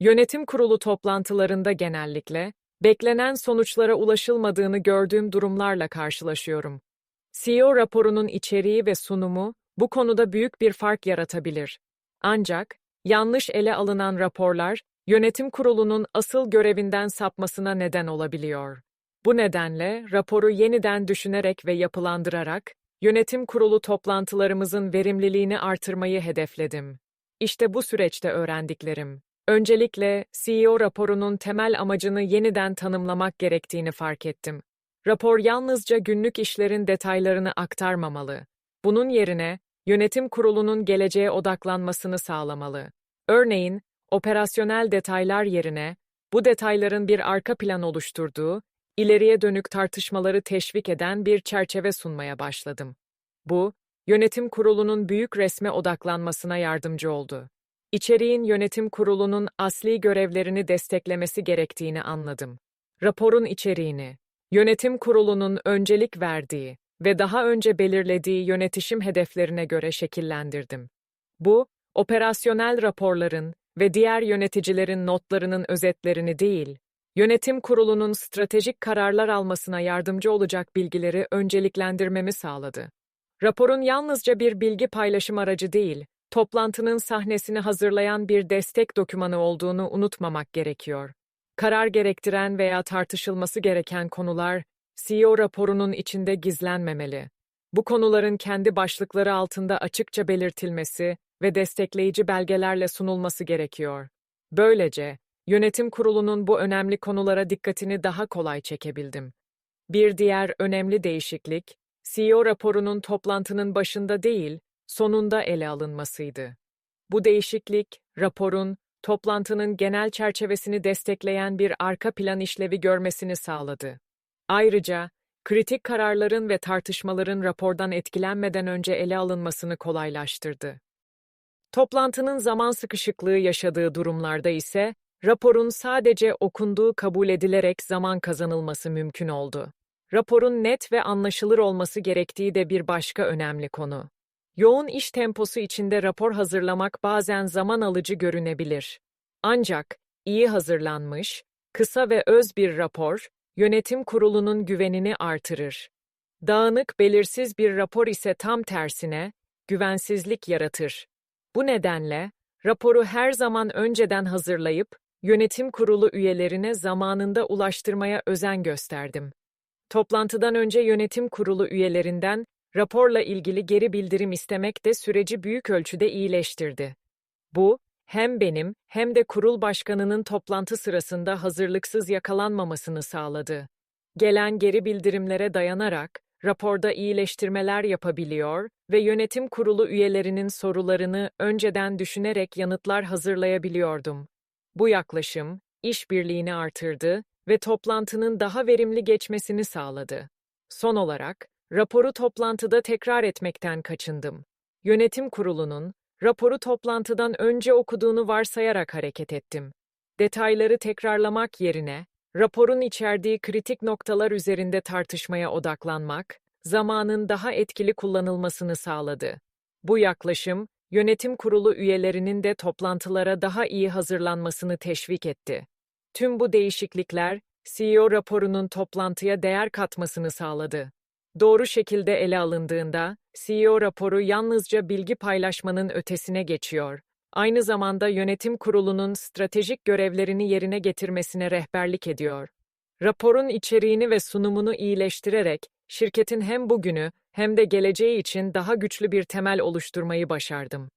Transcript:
Yönetim kurulu toplantılarında genellikle beklenen sonuçlara ulaşılmadığını gördüğüm durumlarla karşılaşıyorum. CEO raporunun içeriği ve sunumu bu konuda büyük bir fark yaratabilir. Ancak yanlış ele alınan raporlar yönetim kurulunun asıl görevinden sapmasına neden olabiliyor. Bu nedenle raporu yeniden düşünerek ve yapılandırarak yönetim kurulu toplantılarımızın verimliliğini artırmayı hedefledim. İşte bu süreçte öğrendiklerim. Öncelikle CEO raporunun temel amacını yeniden tanımlamak gerektiğini fark ettim. Rapor yalnızca günlük işlerin detaylarını aktarmamalı. Bunun yerine yönetim kurulunun geleceğe odaklanmasını sağlamalı. Örneğin, operasyonel detaylar yerine bu detayların bir arka plan oluşturduğu, ileriye dönük tartışmaları teşvik eden bir çerçeve sunmaya başladım. Bu, yönetim kurulunun büyük resme odaklanmasına yardımcı oldu. İçeriğin yönetim kurulunun asli görevlerini desteklemesi gerektiğini anladım. Raporun içeriğini, yönetim kurulunun öncelik verdiği ve daha önce belirlediği yönetişim hedeflerine göre şekillendirdim. Bu, operasyonel raporların ve diğer yöneticilerin notlarının özetlerini değil, yönetim kurulunun stratejik kararlar almasına yardımcı olacak bilgileri önceliklendirmemi sağladı. Raporun yalnızca bir bilgi paylaşım aracı değil, toplantının sahnesini hazırlayan bir destek dokümanı olduğunu unutmamak gerekiyor. Karar gerektiren veya tartışılması gereken konular, CEO raporunun içinde gizlenmemeli. Bu konuların kendi başlıkları altında açıkça belirtilmesi ve destekleyici belgelerle sunulması gerekiyor. Böylece, yönetim kurulunun bu önemli konulara dikkatini daha kolay çekebildim. Bir diğer önemli değişiklik, CEO raporunun toplantının başında değil, sonunda ele alınmasıydı. Bu değişiklik, raporun, toplantının genel çerçevesini destekleyen bir arka plan işlevi görmesini sağladı. Ayrıca, kritik kararların ve tartışmaların rapordan etkilenmeden önce ele alınmasını kolaylaştırdı. Toplantının zaman sıkışıklığı yaşadığı durumlarda ise, raporun sadece okunduğu kabul edilerek zaman kazanılması mümkün oldu. Raporun net ve anlaşılır olması gerektiği de bir başka önemli konu. Yoğun iş temposu içinde rapor hazırlamak bazen zaman alıcı görünebilir. Ancak iyi hazırlanmış, kısa ve öz bir rapor, yönetim kurulunun güvenini artırır. Dağınık, belirsiz bir rapor ise tam tersine, güvensizlik yaratır. Bu nedenle, raporu her zaman önceden hazırlayıp, yönetim kurulu üyelerine zamanında ulaştırmaya özen gösterdim. Toplantıdan önce yönetim kurulu üyelerinden raporla ilgili geri bildirim istemek de süreci büyük ölçüde iyileştirdi. Bu, hem benim hem de kurul başkanının toplantı sırasında hazırlıksız yakalanmamasını sağladı. Gelen geri bildirimlere dayanarak raporda iyileştirmeler yapabiliyor ve yönetim kurulu üyelerinin sorularını önceden düşünerek yanıtlar hazırlayabiliyordum. Bu yaklaşım işbirliğini artırdı ve toplantının daha verimli geçmesini sağladı. Son olarak, raporu toplantıda tekrar etmekten kaçındım. Yönetim kurulunun, raporu toplantıdan önce okuduğunu varsayarak hareket ettim. Detayları tekrarlamak yerine, raporun içerdiği kritik noktalar üzerinde tartışmaya odaklanmak, zamanın daha etkili kullanılmasını sağladı. Bu yaklaşım, yönetim kurulu üyelerinin de toplantılara daha iyi hazırlanmasını teşvik etti. Tüm bu değişiklikler, CEO raporunun toplantıya değer katmasını sağladı. Doğru şekilde ele alındığında, CEO raporu yalnızca bilgi paylaşmanın ötesine geçiyor. Aynı zamanda yönetim kurulunun stratejik görevlerini yerine getirmesine rehberlik ediyor. Raporun içeriğini ve sunumunu iyileştirerek, şirketin hem bugünü hem de geleceği için daha güçlü bir temel oluşturmayı başardım.